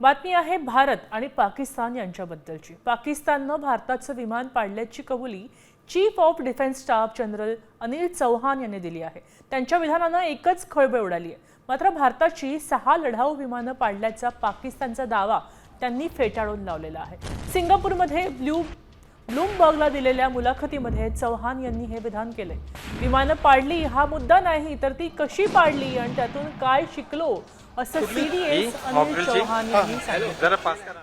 बातमी आहे भारत आणि पाकिस्तान यांच्याबद्दलची. पाकिस्ताननं भारताचं विमान पाडल्याची कबुली chief of defence staff general Anil Chauhan यांनी दिली आहे. त्यांच्या विधानानं एकच खळबळ उडाली आहे. मात्र भारताची सहा लढाऊ विमानं पाडल्याचा पाकिस्तानचा दावा त्यांनी फेटाळून लावलेला आहे. सिंगापूरमध्ये ब्ल्यू ब्लूमबर्गला दिलेल्या मुलाखतीमध्ये चौहान यांनी हे विधान केलंय. विमानं पाडली हा मुद्दा नाही तर ती कशी पाडली आणि त्यातून काय शिकलो असं सीडीएस अनिल ऑपरेशनची? चौहान यांनी सांगितलं जरा पास करा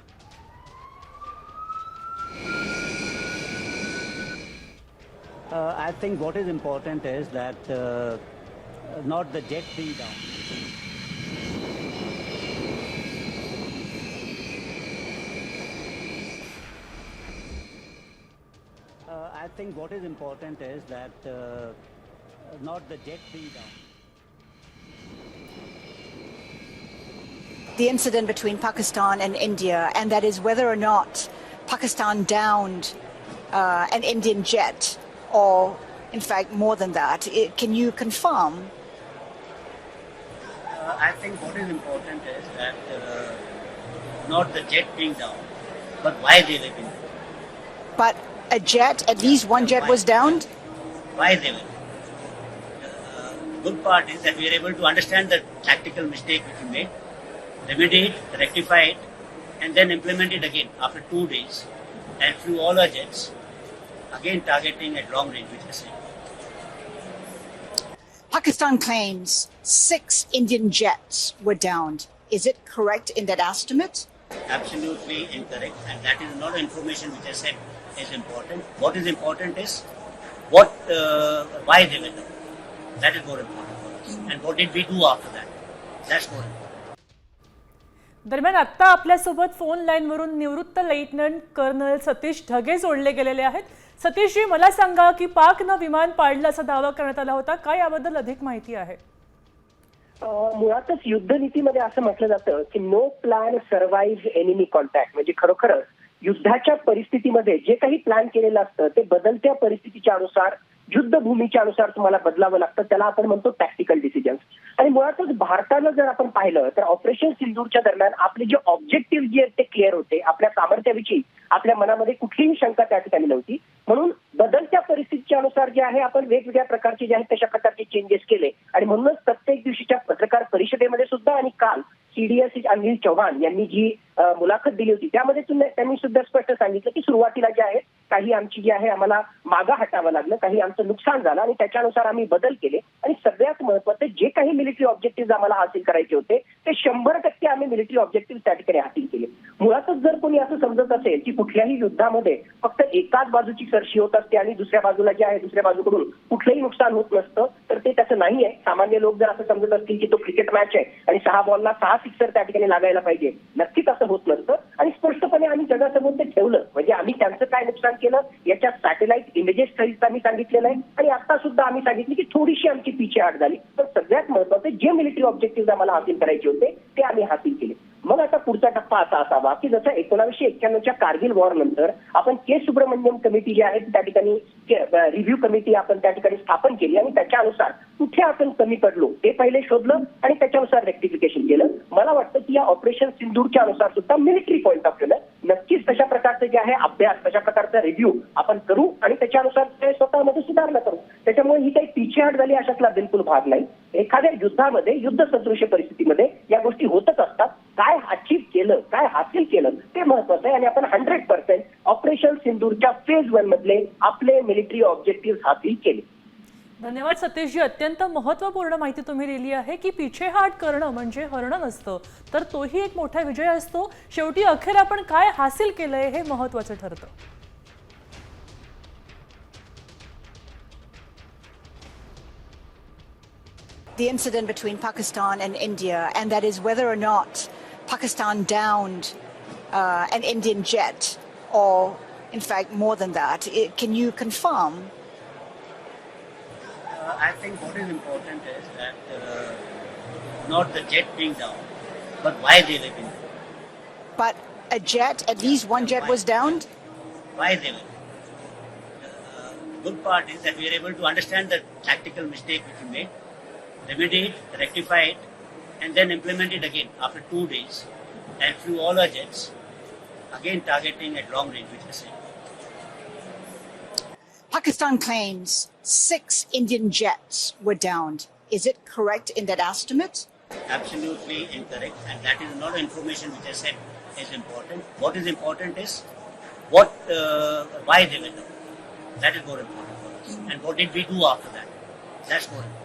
Uh, I think what is important is that uh, not the jet being down. Uh, I think what is important is that uh, not the jet being down. The incident between Pakistan and India, and that is whether or not Pakistan downed uh, an Indian jet, or in fact more than that. It, can you confirm? Uh, I think what is important is that uh, not the jet being down, but why they were being But a jet, at least one jet was downed. why they were. Uh, good part is that we are able to understand the tactical mistake which we made, remedy it, rectify it, and then implement it again after two days and flew all our jets, again targeting at long range, which is. Pakistan claims six Indian jets were downed. Is it correct in that estimate? Absolutely incorrect, and that is not information which I said is important. What is important is what, uh, why they were done. That is more important for us. And what did we do after that? That's more important. दरम्यान आत्ता आपल्यासोबत phone लाईनवरून निवृत्त lieutenant colonel Satish Dhage जोडले गेलेले आहेत. सतीशजी मला सांगा की पाकनं विमान पाडलं असा दावा करण्यात आला होता. काय याबद्दल अधिक माहिती आहे? मुळातच युद्धनीतीमध्ये असं म्हटलं जातं की no plan survive enemy contact म्हणजे खरोखरच युद्धाच्या परिस्थितीमध्ये जे काही प्लॅन केलेलं असतं ते बदलत्या परिस्थितीच्या अनुसार युद्धभूमीच्या अनुसार तुम्हाला बदलावं लागतं त्याला आपण म्हणतो टॅक्टिकल डिसिजन्स आणि मुळातच भारतानं जर आपण पाहिलं तर ऑपरेशन सिंदूरच्या दरम्यान आपले जे ऑब्जेक्टिव्ह जे आहेत ते क्लिअर होते. आपल्या सामर्थ्याविषयी आपल्या मनामध्ये कुठलीही शंका त्या ठिकाणी नव्हती. म्हणून बदलत्या परिस्थितीच्या अनुसार जे आहे आपण वेगवेगळ्या प्रकारचे जे आहेत तशा प्रकारचे चेंजेस केले. आणि म्हणूनच प्रत्येक दिवशीच्या पत्रकार परिषदेमध्ये सुद्धा आणि काल सीडीएस अनिल चौहान यांनी जी मुलाखत दिली होती. त्यामध्ये त्यांनी सुद्धा स्पष्ट सांगितलं की सुरुवातीला जे आहे काही आमची जी आहे आम्हाला मागा हटावं लागलं. काही आमचं नुकसान झालं आणि त्याच्यानुसार आम्ही बदल केले. आणि सगळ्यात महत्वाचं जे काही मिलिटरी ऑब्जेक्टिव्ह आम्हाला हासिल करायचे होते ते शंभर टक्के आम्ही मिलिटरी ऑब्जेक्टिव्ह त्या ठिकाणी हासिल केले. मुळातच जर कोणी असं समजत असेल की कुठल्याही युद्धामध्ये फक्त एकाच बाजूची सरशी होत असते आणि दुसऱ्या बाजूला जे आहे दुसऱ्या बाजूकडून कुठलंही नुकसान होत नसतं तर ते तसं नाही आहे सामान्य लोक जर असं समजत असतील की तो क्रिकेट मॅच आहे आणि सहा बॉलला सहा सिक्सर त्या ठिकाणी लागायला पाहिजे नक्कीच असं होत नसतं आणि स्पष्टपणे आम्ही जगासमोर ते ठेवलं. म्हणजे आम्ही त्यांचं काय नुकसान केलं याच्या सॅटेलाइट इमेजेस सहित आम्ही सांगितलेलं आहे आणि आता सुद्धा आम्ही सांगितलं की थोडीशी आमची पिछे आड झाली. पण सगळ्यात महत्वाचं जे मिलिटरी ऑब्जेक्टिव्ह आम्हाला हासिल करायचे होते ते आम्ही हासिल केले. मग आता पुढचा टप्पा असा असावा की जसं एकोणावीसशे एक्क्याण्णवच्या कारगिल वॉर नंतर आपण के सुब्रमण्यम कमिटी जी आहे त्या ठिकाणी रिव्ह्यू कमिटी आपण त्या ठिकाणी स्थापन केली आणि त्याच्यानुसार कुठे आपण कमी पडलो ते पहिले शोधलं आणि त्याच्यानुसार रेक्टिफिकेशन केलं. मला वाटतं की या ऑपरेशन सिंधूरच्या अनुसार सुद्धा मिलिटरी पॉईंट ऑफ व्ह्यूला नक्कीच तशा प्रकारचं जे आहे अभ्यास तशा प्रकारचा रिव्ह्यू आपण करू आणि त्याच्यानुसार ते स्वतःमध्ये सुधारणा करू. त्याच्यामुळे ही काही पिछेहाट झाली अशातला बिलकुल भाग नाही. एखाद्या युद्धामध्ये युद्ध सदृश्य परिस्थितीमध्ये या गोष्टी होतच असतात. काय अचीव केलं काय हासिल केलं ते महत्वाचं आहे. आणि आपण हंड्रेड पर्सेंट ऑपरेशन सिंदूरच्या फेज वन मधले आपले मिलिटरी ऑब्जेक्टिव्ह हासिल केले. धन्यवाद सतीशजी. अत्यंत महत्त्वपूर्ण माहिती तुम्ही दिली आहे की पिछेहाट करणं म्हणजे हरणं नसतं. तर तोही एक मोठा विजय असतो. शेवटी अखेर आपण काय हासिल केलंय हे महत्त्वाचं ठरतं. The incident between Pakistan and India, and that is whether or not Pakistan downed uh, an Indian jet, or in fact more than that. It, can you confirm? Uh, I think what is important is that uh, not the jet being down, but why they were being down. But a jet, at least one jet was downed. Why they were. Uh, good part is that we are able to understand the tactical mistake which we made, remedy it, rectify it, and then implement it again after two days and flew all our jets, again targeting at long range, which is Pakistan claims six Indian jets were downed. Is it correct in that estimate? absolutely incorrect, and that is not information which I said is important. What is important is what, uh, why they were down. That is more important for us. And what did we do after that? That's more important.